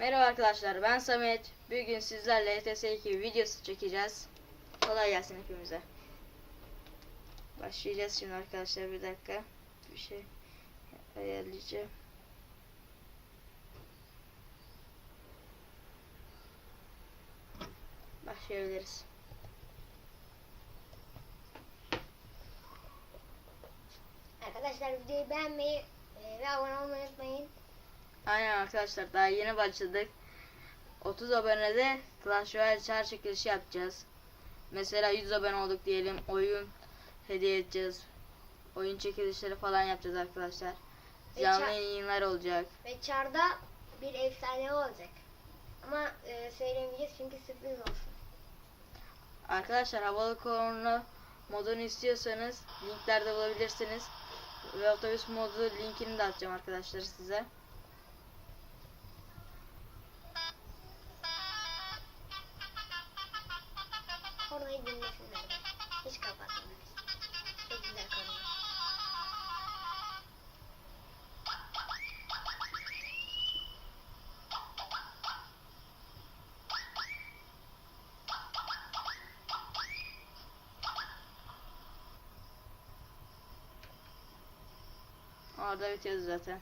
Merhaba arkadaşlar ben Samet. Bugün sizlerle ETS 2 videosu çekeceğiz. Kolay gelsin hepimize. Başlayacağız şimdi arkadaşlar bir dakika. Bir şey ayarlayacağım. Başlayabiliriz. Arkadaşlar videoyu beğenmeyi e, ve abone olmayı. Arkadaşlar daha yeni başladık. 30 abonede Clash Royale çağrı çekilişi yapacağız. Mesela 100 abone olduk diyelim oyun hediye edeceğiz. Oyun çekilişleri falan yapacağız arkadaşlar. Ve Canlı yayınlar olacak. Ve çarda bir efsane olacak. Ama e, söylemeyeceğiz çünkü sürpriz olsun. Arkadaşlar havalı korna modunu istiyorsanız linklerde bulabilirsiniz. Ve otobüs modu linkini de atacağım arkadaşlar size. Orada bitiyoruz zaten.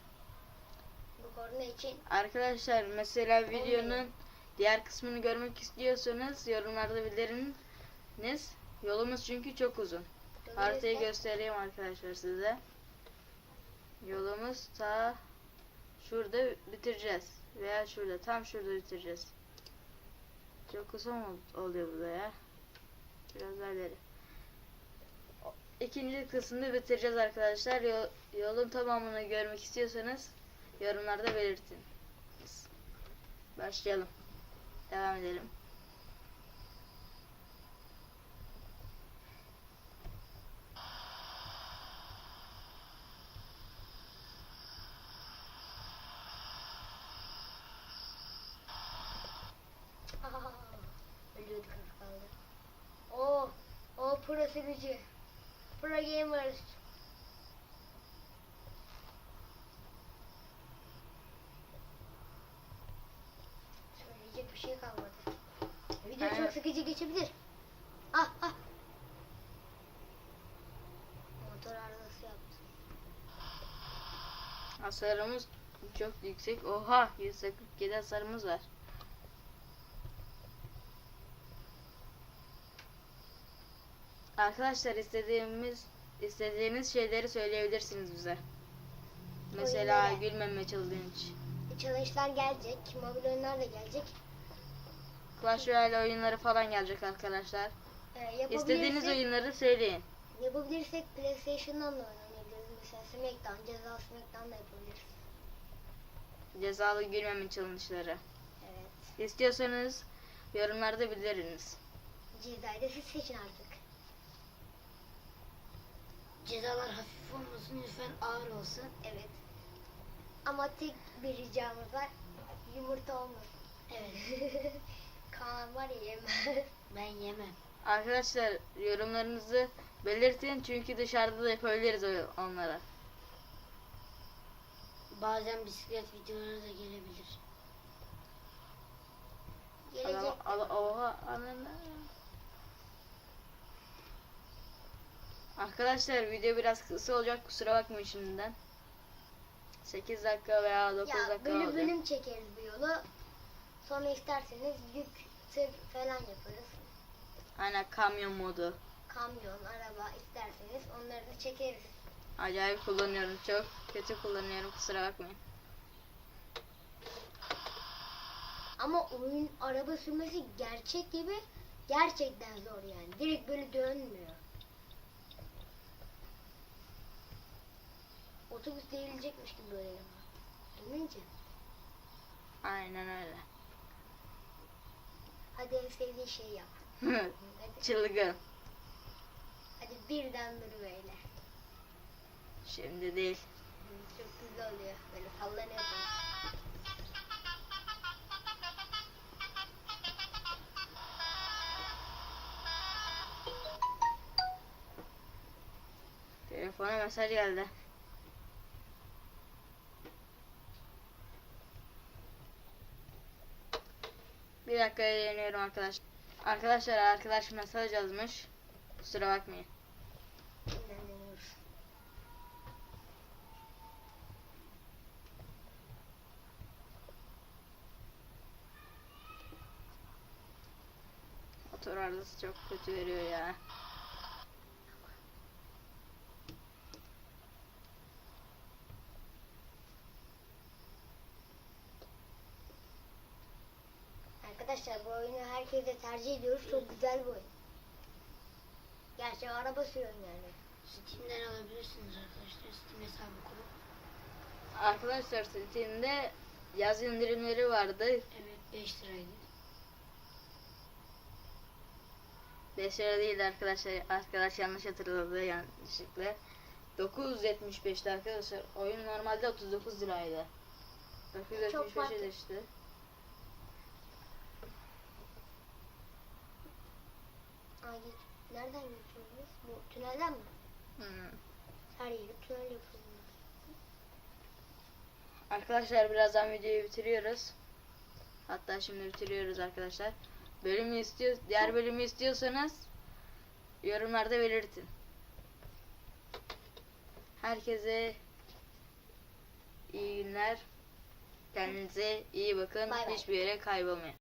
Bu için Arkadaşlar mesela videonun diğer kısmını görmek istiyorsanız yorumlarda bildiriniz. Yolumuz çünkü çok uzun. Haritayı göstereyim arkadaşlar size. Yolumuz ta şurada bitireceğiz. Veya şurada tam şurada bitireceğiz. Çok uzun ol- oluyor burada ya. Biraz daha ileri. İkinci kısmını bitireceğiz arkadaşlar. Yol- yolun tamamını görmek istiyorsanız yorumlarda belirtin. Başlayalım. Devam edelim. Ölüyorduk az. Oo, o pro sürücü. Pro gamer. Söyleyecek bir şey kalmadı. Video Aynen. çok sıkıcı geçebilir. Ah ah. Motor arızası yaptı. Hasarımız çok yüksek. Oha 147 hasarımız var. Arkadaşlar istediğimiz istediğiniz şeyleri söyleyebilirsiniz bize. Mesela Oyunları. gülmeme challenge. Challenge'lar gelecek. Mobil oyunlar da gelecek. Clash Royale oyunları falan gelecek arkadaşlar. Ee, yapabilirsek, İstediğiniz oyunları söyleyin. yapabilirsek PlayStation'dan da oynayabiliriz. Mesela Smackdown, ceza Smackdown da yapabiliriz. Cezalı gülmeme challenge'ları. Evet. İstiyorsanız yorumlarda bildiriniz. Cezayı da siz seçin artık. Cezalar hafif olmasın lütfen ağır olsun. Evet. Ama tek bir ricamız var. Yumurta olmasın. Evet. Kaan var ya yemez. Ben yemem. Arkadaşlar yorumlarınızı belirtin çünkü dışarıda da yapabiliriz o- onlara. Bazen bisiklet videoları da gelebilir. Gelecek. Adam, ala- oha anana. Arkadaşlar video biraz kısa olacak kusura bakmayın şimdiden. 8 dakika veya 9 ya dakika bölüm olacak. bölüm çekeriz bu yolu. Sonra isterseniz yük tır falan yaparız. Aynen kamyon modu. Kamyon, araba isterseniz onları da çekeriz. Acayip kullanıyorum çok. Kötü kullanıyorum kusura bakmayın. Ama oyun araba sürmesi gerçek gibi gerçekten zor yani. Direkt böyle dönmüyor. Otobüs değilecekmiş gibi böyle. Dönünce. Aynen öyle. Hadi en sevdiğin şeyi yap. Hadi, Çılgın. hadi birden dur böyle. Şimdi değil. Çok güzel oluyor. Böyle sallanıyorsun. Telefona mesaj geldi. Bir dakikaya deniyorum arkadaş. Arkadaşlar arkadaş mesaj yazmış. Kusura bakmayın. Motor arızası çok kötü veriyor ya. Arkadaşlar bu oyunu herkese tercih ediyoruz. Çok güzel bir oyun. Gerçi araba sürüyorsun yani. Steam'den alabilirsiniz arkadaşlar. Steam hesabı kurup. Arkadaşlar Steam'de yaz indirimleri vardı. Evet 5 liraydı. 5 lira değil arkadaşlar. Arkadaş yanlış hatırladı yanlışlıkla. 9.75'ti arkadaşlar. Oyun normalde 39 liraydı. Çok 9.75'e farklı. düştü. Geç. Nereden geçiyoruz? Bu tünelden mi? Hmm. Her yeri tünel yapıyoruz. Arkadaşlar birazdan videoyu bitiriyoruz. Hatta şimdi bitiriyoruz arkadaşlar. Bölümü istiyor, diğer bölümü istiyorsanız yorumlarda belirtin. Herkese iyi günler. Kendinize iyi bakın. Bay bay. Hiçbir yere kaybolmayın.